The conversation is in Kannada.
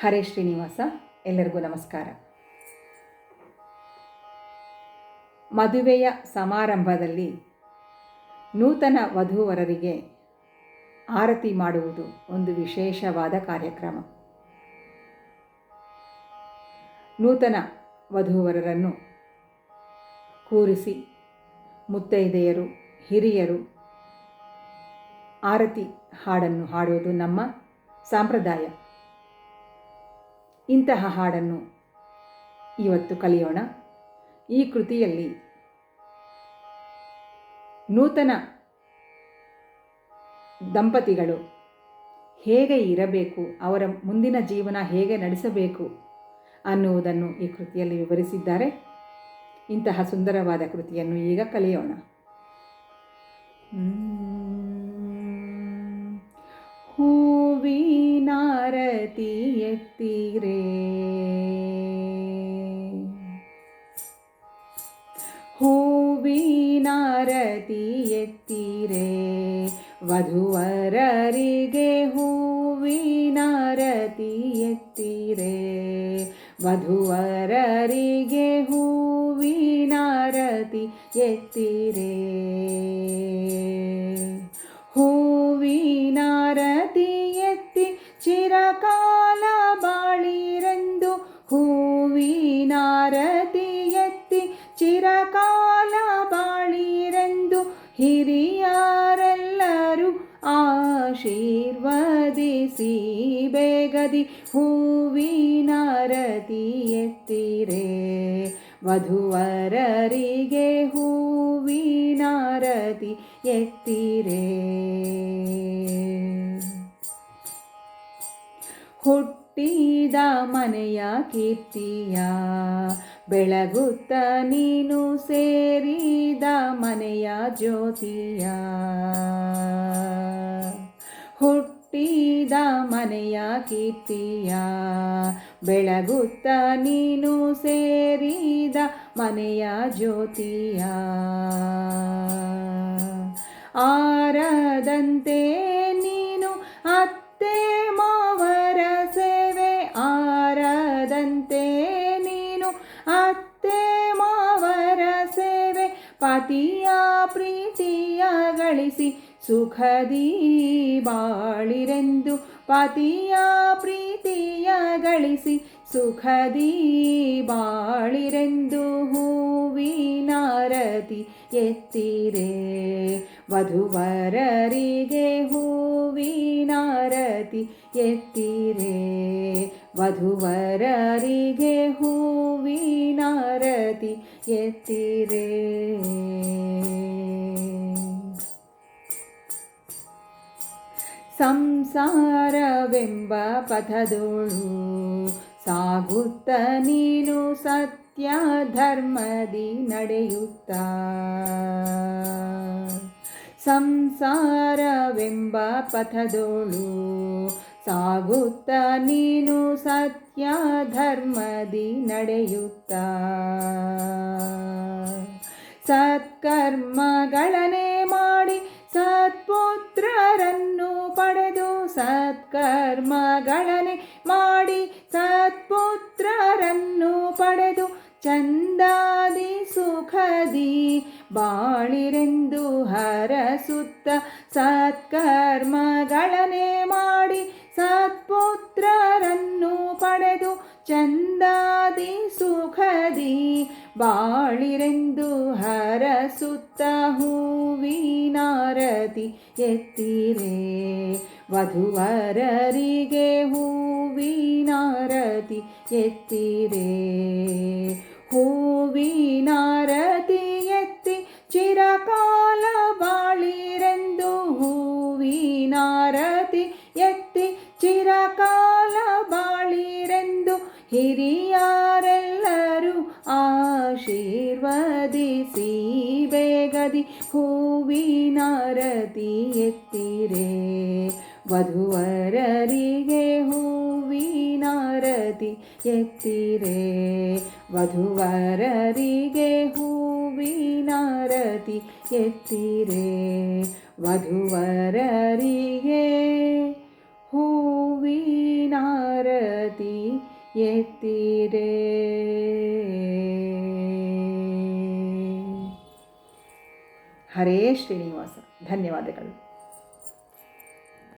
ಹರೇ ಶ್ರೀನಿವಾಸ, ಎಲ್ಲರಿಗೂ ನಮಸ್ಕಾರ. ಮದುವೆಯ ಸಮಾರಂಭದಲ್ಲಿ ನೂತನ ವಧುವರರಿಗೆ ಆರತಿ ಮಾಡುವುದು ಒಂದು ವಿಶೇಷವಾದ ಕಾರ್ಯಕ್ರಮ. ನೂತನ ವಧುವರರನ್ನು ಕೂರಿಸಿ ಮುತ್ತೈದೆಯರು, ಹಿರಿಯರು ಆರತಿ ಹಾಡನ್ನು ಹಾಡುವುದು ನಮ್ಮ ಸಂಪ್ರದಾಯ. ಇಂತಹ ಹಾಡನ್ನು ಇವತ್ತು ಕಲಿಯೋಣ. ಈ ಕೃತಿಯಲ್ಲಿ ನೂತನ ದಂಪತಿಗಳು ಹೇಗೆ ಇರಬೇಕು, ಅವರ ಮುಂದಿನ ಜೀವನ ಹೇಗೆ ನಡೆಸಬೇಕು ಅನ್ನುವುದನ್ನು ಈ ಕೃತಿಯಲ್ಲಿ ವಿವರಿಸಿದ್ದಾರೆ. ಇಂತಹ ಸುಂದರವಾದ ಕೃತಿಯನ್ನು ಈಗ ಕಲಿಯೋಣ. ಹೂವಿನಾರತಿ ಎತ್ತಿರೇ ಹೂವಿನಾರತಿ ಎತ್ತಿರೆ ವಧುವರರಿಗೆ ಹೂವಿನಾರತಿ ಎತ್ತಿರೆ ವಧುವರರಿಗೆ ಹೂವಿನಾರತಿ ಎತ್ತಿರೆ ಹೂವಿನಾರತಿ ಆಶೀರ್ವದಿಸಿ ಬೇಗದಿ ಹೂವಿನಾರತಿ ಎತ್ತಿರೆ. ವಧುವರರಿಗೆ ಹೂವಿನಾರತಿ ಎತ್ತಿರೆ. ಹುಟ್ಟಿದ ಮನೆಯ ಕೀರ್ತಿಯ, ಬೆಳಗುತ್ತ ನೀನು ಸೇರಿದ ಮನೆಯ ಜ್ಯೋತಿಯ. ಹುಟ್ಟಿದ ಮನೆಯ ಕೀರ್ತಿಯ ಬೆಳಗುತ್ತ ನೀನು ಸೇರಿದ ಮನೆಯ ಜ್ಯೋತಿಯ. ಆರದಂತೆ ನೀನು ಅತ್ತೆ ಮಾವರ ಸೇವೆ. ಆರದಂತೆ ನೀನು ಅತ್ತೆ ಮಾವರ ಸೇವೆ. ಪತಿಯ ಪ್ರೀತಿಯ ಗಳಿಸಿ ಸುಖದಿ ಬಾಳಿರೆಂದು ಪತಿಯ ಪ್ರೀತಿಯ ಗಳಿಸಿ ಸುಖದಿ ಬಾಳಿರೆಂದು ಹೂವಿನಾರತಿ ಎತ್ತಿರೆ. ವಧುವರರಿಗೆ ಹೂವಿನಾರತಿ ಎತ್ತಿರೆ. ವಧುವರರಿಗೆ ಹೂವಿನಾರತಿ ಎತ್ತಿರೆ. ಸಂಸಾರವೆಂಬ ಪಥದೋಳು. ಸಾಗುತ್ತ ನೀನು ಸತ್ಯ ಧರ್ಮದಿ ನಡೆಯುತ್ತ. ಸಂಸಾರವೆಂಬ ಪಥದೋಳು. ಸಾಗುತ್ತ ನೀನು ಸತ್ಯ ಧರ್ಮದಿ ನಡೆಯುತ್ತ. ಸತ್ಕರ್ಮಗಳನ್ನೇ ಸತ್ಕರ್ಮಗಳನೆ ಮಾಡಿ ಸತ್ಪುತ್ರರನ್ನು ಪಡೆದು ಚಂದಾದಿ ಸುಖದಿ ಬಾಳಿರೆಂದು ಹರಸುತ್ತ ಸತ್ಕರ್ಮಗಳನೆ ಮಾಡಿ ಸತ್ಪುತ್ರರನ್ನು ಪಡೆದು ಚಂದಾದಿ ಸುಖದಿ ಬಾಳಿರೆಂದು ಹರಸುತ್ತ ಹೂವಿನಾರತಿ ಎತ್ತಿರೆ ವಧುವರರಿಗೆ ಹೂವಿನಾರತಿ ಎತ್ತಿರೆ ಹೂವಿನಾರತಿ ಎತ್ತಿ ಚಿರಕಾಲ ಬಾಳಿರೆಂದು ಹೂವಿನಾರತಿ ಎತ್ತಿ ಚಿರಕಾಲ ಬಾಳಿರೆಂದು ಹಿರಿಯರೆಲ್ಲರೂ ಆಶೀರ್ವದಿಸಿ ಬೇಗದಿ ಹೂವಿನಾರತಿ ಎತ್ತಿರೆ. ವಧುವರರಿಗೆ ಹೂವಿನಾರತಿ ಎತ್ತಿರೆ. ವಧುವರರಿಗೆ ಹೂವಿನಾರತಿ ಎತ್ತಿರೆ. ವಧುವರರಿಗೆ ಹೂವಿನಾರತಿ ಎತ್ತಿರೆ. ಹರೇ ಶ್ರೀನಿವಾಸ ಧನ್ಯವಾದಗಳು.